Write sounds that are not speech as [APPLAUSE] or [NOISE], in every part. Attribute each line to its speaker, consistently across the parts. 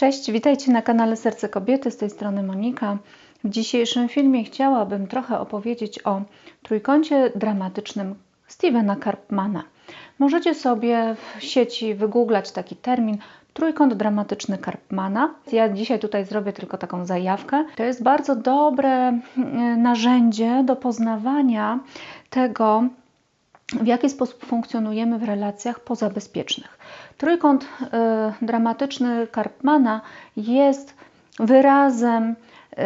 Speaker 1: Cześć, witajcie na kanale Serce Kobiety, z tej strony Monika. W dzisiejszym filmie chciałabym trochę opowiedzieć o trójkącie dramatycznym Stevena Karpmana. Możecie sobie w sieci wygooglać taki termin trójkąt dramatyczny Karpmana. Ja dzisiaj tutaj zrobię tylko taką zajawkę. To jest bardzo dobre mm, narzędzie do poznawania tego, w jaki sposób funkcjonujemy w relacjach pozabezpiecznych. Trójkąt y, dramatyczny Karpmana jest wyrazem y,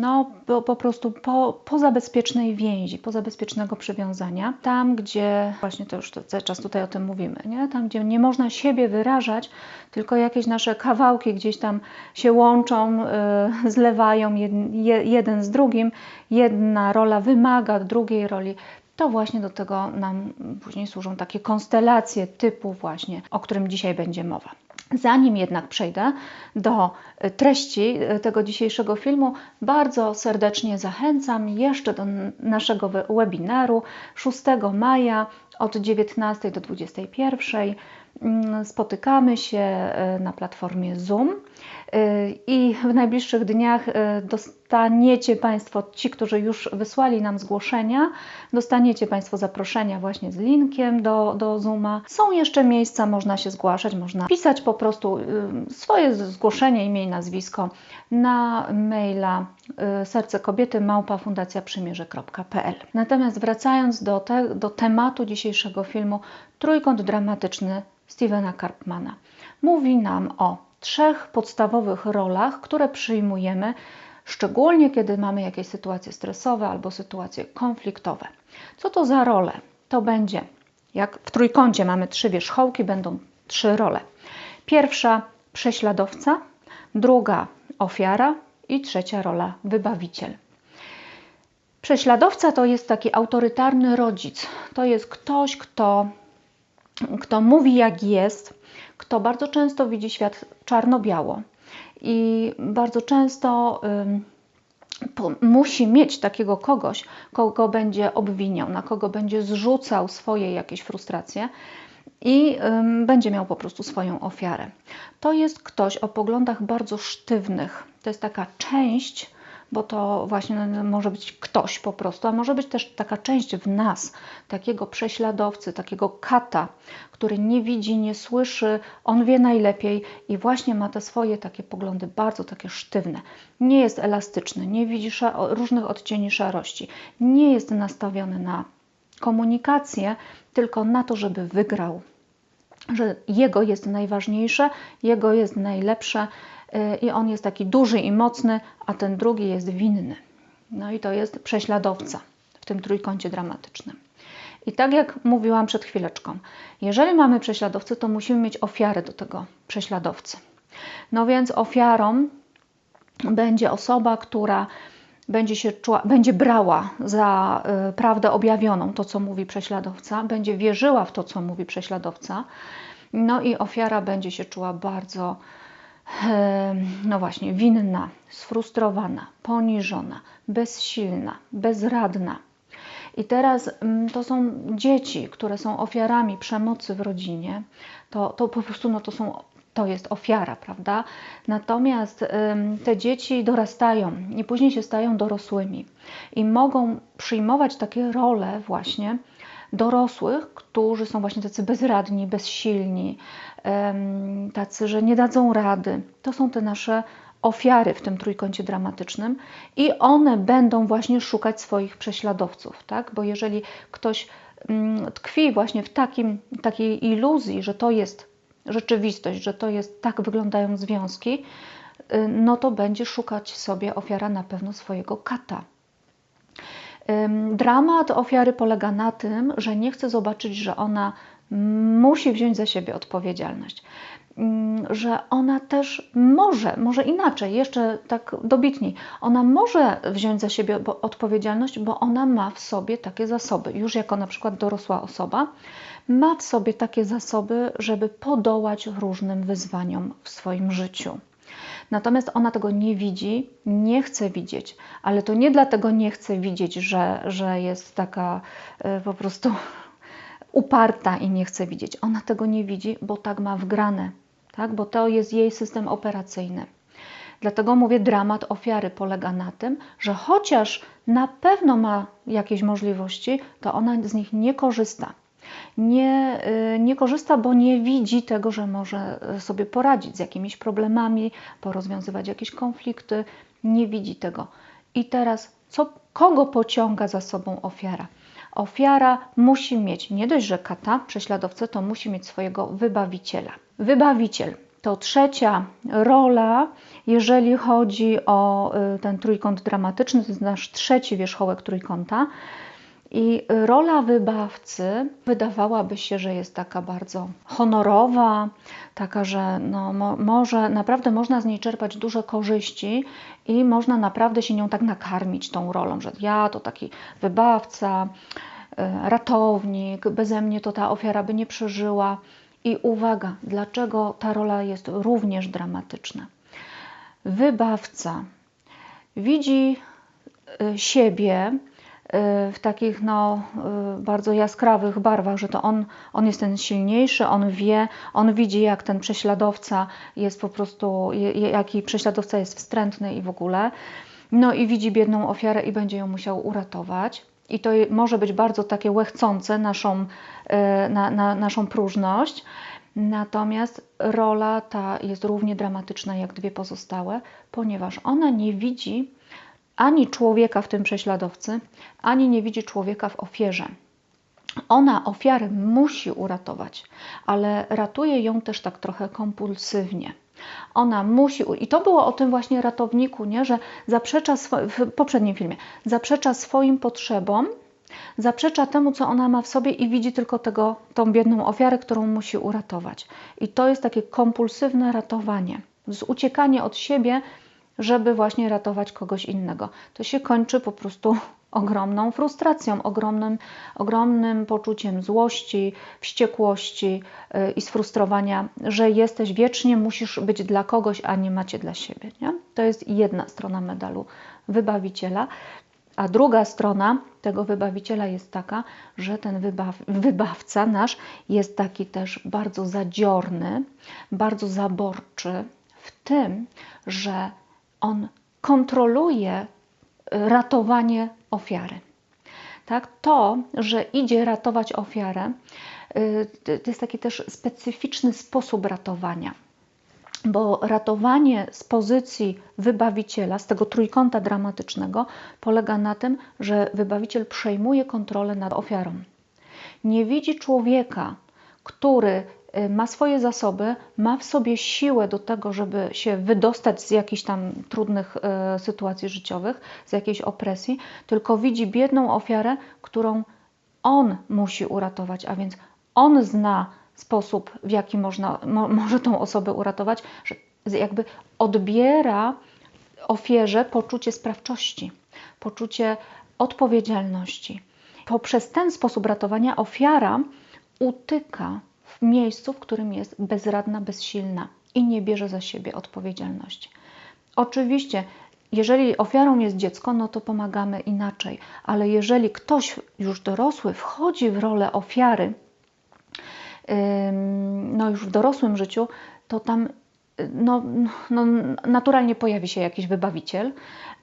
Speaker 1: no, po, po prostu po, pozabezpiecznej więzi, pozabezpiecznego przywiązania. Tam, gdzie, właśnie to już cały czas tutaj o tym mówimy, nie? tam, gdzie nie można siebie wyrażać, tylko jakieś nasze kawałki gdzieś tam się łączą, y, zlewają jed, jeden z drugim. Jedna rola wymaga drugiej roli to właśnie do tego nam później służą takie konstelacje typu właśnie, o którym dzisiaj będzie mowa. Zanim jednak przejdę do treści tego dzisiejszego filmu, bardzo serdecznie zachęcam jeszcze do naszego webinaru 6 maja od 19 do 21. Mm, spotykamy się e, na platformie Zoom e, i w najbliższych dniach e, dostaniecie Państwo, ci, którzy już wysłali nam zgłoszenia, dostaniecie Państwo zaproszenia właśnie z linkiem do, do Zooma. Są jeszcze miejsca, można się zgłaszać, można pisać po prostu swoje zgłoszenie, imię i nazwisko na maila serce. Natomiast wracając do, te, do tematu dzisiejszego filmu, trójkąt dramatyczny Stevena Karpmana. Mówi nam o trzech podstawowych rolach, które przyjmujemy, szczególnie kiedy mamy jakieś sytuacje stresowe albo sytuacje konfliktowe. Co to za role? To będzie, jak w trójkącie mamy trzy wierzchołki, będą trzy role. Pierwsza prześladowca, druga ofiara i trzecia rola wybawiciel. Prześladowca to jest taki autorytarny rodzic. To jest ktoś, kto kto mówi jak jest, kto bardzo często widzi świat czarno-biało i bardzo często musi mieć takiego kogoś, kogo będzie obwiniał, na kogo będzie zrzucał swoje jakieś frustracje i będzie miał po prostu swoją ofiarę. To jest ktoś o poglądach bardzo sztywnych. To jest taka część bo to właśnie może być ktoś po prostu, a może być też taka część w nas, takiego prześladowcy, takiego kata, który nie widzi, nie słyszy, on wie najlepiej i właśnie ma te swoje takie poglądy bardzo takie sztywne. Nie jest elastyczny, nie widzi różnych odcieni szarości, nie jest nastawiony na komunikację, tylko na to, żeby wygrał, że jego jest najważniejsze, jego jest najlepsze i on jest taki duży i mocny, a ten drugi jest winny. No i to jest prześladowca w tym trójkącie dramatycznym. I tak jak mówiłam przed chwileczką, jeżeli mamy prześladowcę, to musimy mieć ofiarę do tego prześladowcy. No więc ofiarą będzie osoba, która będzie, się czuła, będzie brała za y, prawdę objawioną to, co mówi prześladowca, będzie wierzyła w to, co mówi prześladowca, no i ofiara będzie się czuła bardzo no właśnie, winna, sfrustrowana, poniżona, bezsilna, bezradna. I teraz to są dzieci, które są ofiarami przemocy w rodzinie. To, to po prostu no, to, są, to jest ofiara, prawda? Natomiast te dzieci dorastają i później się stają dorosłymi i mogą przyjmować takie role właśnie dorosłych, którzy są właśnie tacy bezradni, bezsilni, tacy, że nie dadzą rady. To są te nasze ofiary w tym trójkącie dramatycznym i one będą właśnie szukać swoich prześladowców, tak? Bo jeżeli ktoś mm, tkwi właśnie w takim, takiej iluzji, że to jest rzeczywistość, że to jest tak wyglądają związki, y, no to będzie szukać sobie ofiara na pewno swojego kata. Dramat ofiary polega na tym, że nie chce zobaczyć, że ona musi wziąć za siebie odpowiedzialność. Że ona też może, może inaczej, jeszcze tak dobitniej, ona może wziąć za siebie odpowiedzialność, bo ona ma w sobie takie zasoby, już jako na przykład dorosła osoba, ma w sobie takie zasoby, żeby podołać różnym wyzwaniom w swoim życiu. Natomiast ona tego nie widzi, nie chce widzieć, ale to nie dlatego nie chce widzieć, że, że jest taka y, po prostu [LAUGHS] uparta i nie chce widzieć. Ona tego nie widzi, bo tak ma wgrane. tak? bo to jest jej system operacyjny. Dlatego mówię, dramat ofiary polega na tym, że chociaż na pewno ma jakieś możliwości, to ona z nich nie korzysta. Nie, y, nie korzysta, bo nie widzi tego, że może sobie poradzić z jakimiś problemami, porozwiązywać jakieś konflikty. Nie widzi tego. I teraz, co, kogo pociąga za sobą ofiara? Ofiara musi mieć nie dość, że kata, prześladowcę, to musi mieć swojego wybawiciela. Wybawiciel to trzecia rola, jeżeli chodzi o y, ten trójkąt dramatyczny, to jest nasz trzeci wierzchołek trójkąta. I rola wybawcy wydawałaby się, że jest taka bardzo honorowa, taka, że no, mo, może naprawdę można z niej czerpać duże korzyści i można naprawdę się nią tak nakarmić tą rolą, że ja to taki wybawca, y, ratownik, beze mnie to ta ofiara by nie przeżyła. I uwaga, dlaczego ta rola jest również dramatyczna? Wybawca widzi y, siebie w takich no, y, bardzo jaskrawych barwach, że to on, on jest ten silniejszy, on wie, on widzi, jak ten prześladowca jest po prostu, jaki prześladowca jest wstrętny i w ogóle. No i widzi biedną ofiarę i będzie ją musiał uratować. I to może być bardzo takie łechcące naszą, e, na, na, naszą próżność. Natomiast rola ta jest równie dramatyczna jak dwie pozostałe, ponieważ ona nie widzi ani człowieka w tym prześladowcy, ani nie widzi człowieka w ofierze. Ona ofiarę musi uratować, ale ratuje ją też tak trochę kompulsywnie. Ona musi, i to było o tym właśnie ratowniku, nie? że zaprzecza w poprzednim filmie, zaprzecza swoim potrzebom, zaprzecza temu, co ona ma w sobie i widzi tylko tego, tą biedną ofiarę, którą musi uratować. I to jest takie kompulsywne ratowanie, z uciekanie od siebie, żeby właśnie ratować kogoś innego. To się kończy po prostu [LAUGHS] ogromną frustracją, ogromnym, ogromnym poczuciem złości, wściekłości y, i sfrustrowania, że jesteś wiecznie, musisz być dla kogoś, a nie macie dla siebie. Nie? To jest jedna strona medalu wybawiciela. A druga strona tego wybawiciela jest taka, że ten wybaw, wybawca nasz jest taki też bardzo zadziorny, bardzo zaborczy w tym, że on kontroluje ratowanie ofiary. Tak? To, że idzie ratować ofiarę, y, to jest taki też specyficzny sposób ratowania. Bo ratowanie z pozycji wybawiciela, z tego trójkąta dramatycznego, polega na tym, że wybawiciel przejmuje kontrolę nad ofiarą. Nie widzi człowieka, który Y, ma swoje zasoby, ma w sobie siłę do tego, żeby się wydostać z jakichś tam trudnych y, sytuacji życiowych, z jakiejś opresji, tylko widzi biedną ofiarę, którą on musi uratować, a więc on zna sposób, w jaki można, mo, [LAUGHS] może tą osobę uratować, że jakby odbiera ofierze poczucie sprawczości, poczucie odpowiedzialności. Poprzez ten sposób ratowania ofiara utyka w miejscu, w którym jest bezradna, bezsilna i nie bierze za siebie odpowiedzialności. Oczywiście, jeżeli ofiarą jest dziecko, no to pomagamy inaczej, ale jeżeli ktoś już dorosły wchodzi w rolę ofiary, no już w dorosłym życiu, to tam no, no, naturalnie pojawi się jakiś wybawiciel,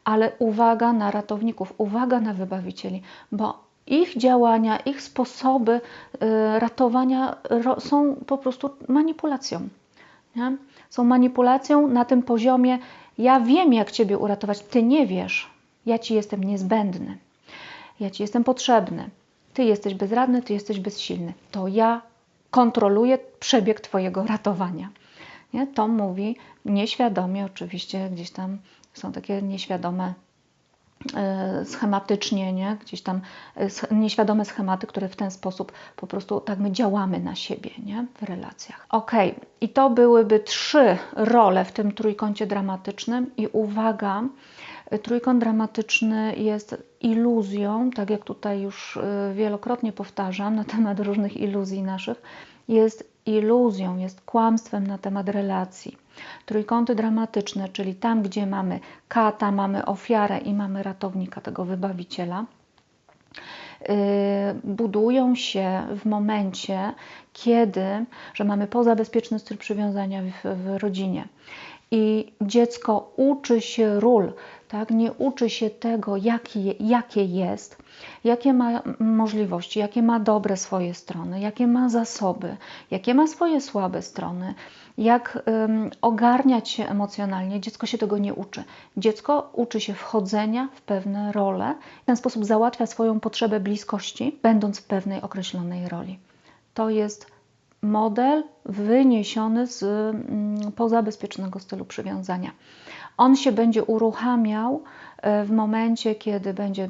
Speaker 1: ale uwaga na ratowników, uwaga na wybawicieli, bo ich działania, ich sposoby y, ratowania są po prostu manipulacją. Nie? Są manipulacją na tym poziomie: ja wiem, jak ciebie uratować, ty nie wiesz. Ja ci jestem niezbędny, ja ci jestem potrzebny. Ty jesteś bezradny, ty jesteś bezsilny. To ja kontroluję przebieg twojego ratowania. Nie? To mówi nieświadomie, oczywiście, gdzieś tam są takie nieświadome schematycznie, nie? gdzieś tam e, nieświadome schematy, które w ten sposób po prostu tak my działamy na siebie nie? w relacjach. Ok, i to byłyby trzy role w tym trójkącie dramatycznym i uwaga, trójkąt dramatyczny jest iluzją, tak jak tutaj już e, wielokrotnie powtarzam na temat różnych iluzji naszych, jest iluzją, jest kłamstwem na temat relacji. Trójkąty dramatyczne, czyli tam, gdzie mamy kata, mamy ofiarę i mamy ratownika, tego wybawiciela, budują się w momencie, kiedy, że mamy pozabezpieczny styl przywiązania w, w rodzinie i dziecko uczy się ról, tak? nie uczy się tego, jaki, jakie jest, jakie ma możliwości, jakie ma dobre swoje strony, jakie ma zasoby, jakie ma swoje słabe strony, jak ogarniać się emocjonalnie. Dziecko się tego nie uczy. Dziecko uczy się wchodzenia w pewne role, w ten sposób załatwia swoją potrzebę bliskości, będąc w pewnej określonej roli. To jest model wyniesiony z mm, pozabezpiecznego stylu przywiązania. On się będzie uruchamiał e, w momencie, kiedy będzie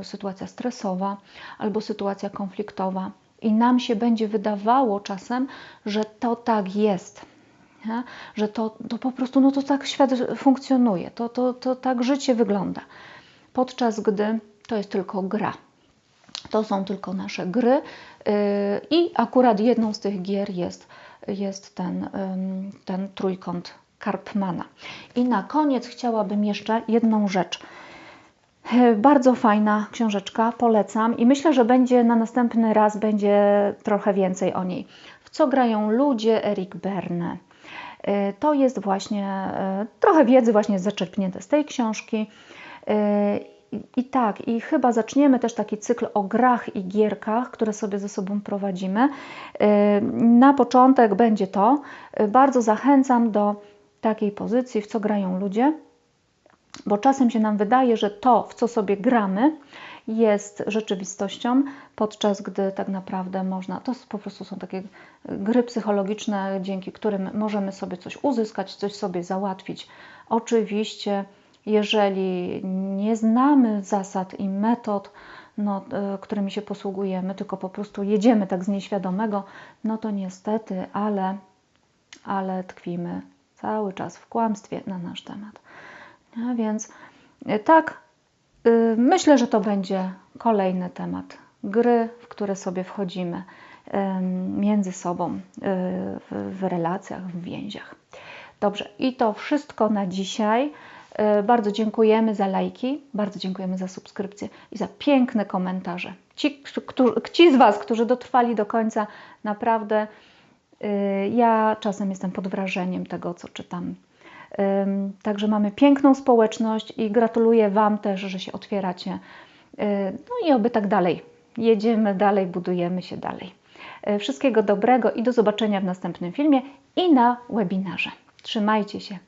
Speaker 1: e, sytuacja stresowa albo sytuacja konfliktowa, i nam się będzie wydawało czasem, że to tak jest. Że to, to po prostu no to tak świat funkcjonuje, to, to, to tak życie wygląda. Podczas gdy to jest tylko gra. To są tylko nasze gry y, i akurat jedną z tych gier jest, jest ten, ten trójkąt Karpmana. I na koniec chciałabym jeszcze jedną rzecz. Y, bardzo fajna książeczka, polecam i myślę, że będzie na następny raz będzie trochę więcej o niej. W co grają ludzie Erik Berne. Y, to jest właśnie trochę wiedzy właśnie zaczerpnięte z tej książki i tak, i chyba zaczniemy też taki cykl o grach i gierkach, które sobie ze sobą prowadzimy. Na początek będzie to. Bardzo zachęcam do takiej pozycji, w co grają ludzie, bo czasem się nam wydaje, że to, w co sobie gramy, jest rzeczywistością, podczas gdy tak naprawdę można, to po prostu są takie gry psychologiczne, dzięki którym możemy sobie coś uzyskać, coś sobie załatwić. Oczywiście jeżeli nie znamy zasad i metod, no, e, którymi się posługujemy, tylko po prostu jedziemy tak z nieświadomego, no to niestety, ale, ale tkwimy cały czas w kłamstwie na nasz temat. A więc e, tak, y, myślę, że to będzie kolejny temat. Gry, w które sobie wchodzimy między sobą y, w relacjach, w więziach. Dobrze, i to wszystko na dzisiaj. Bardzo dziękujemy za lajki, bardzo dziękujemy za subskrypcję i za piękne komentarze. Ci, którzy, ci z Was, którzy dotrwali do końca, naprawdę ja czasem jestem pod wrażeniem tego, co czytam. Także mamy piękną społeczność i gratuluję Wam też, że się otwieracie. E, no i oby tak dalej. Jedziemy dalej, budujemy się dalej. Wszystkiego dobrego i do zobaczenia w następnym filmie i na webinarze. Trzymajcie się.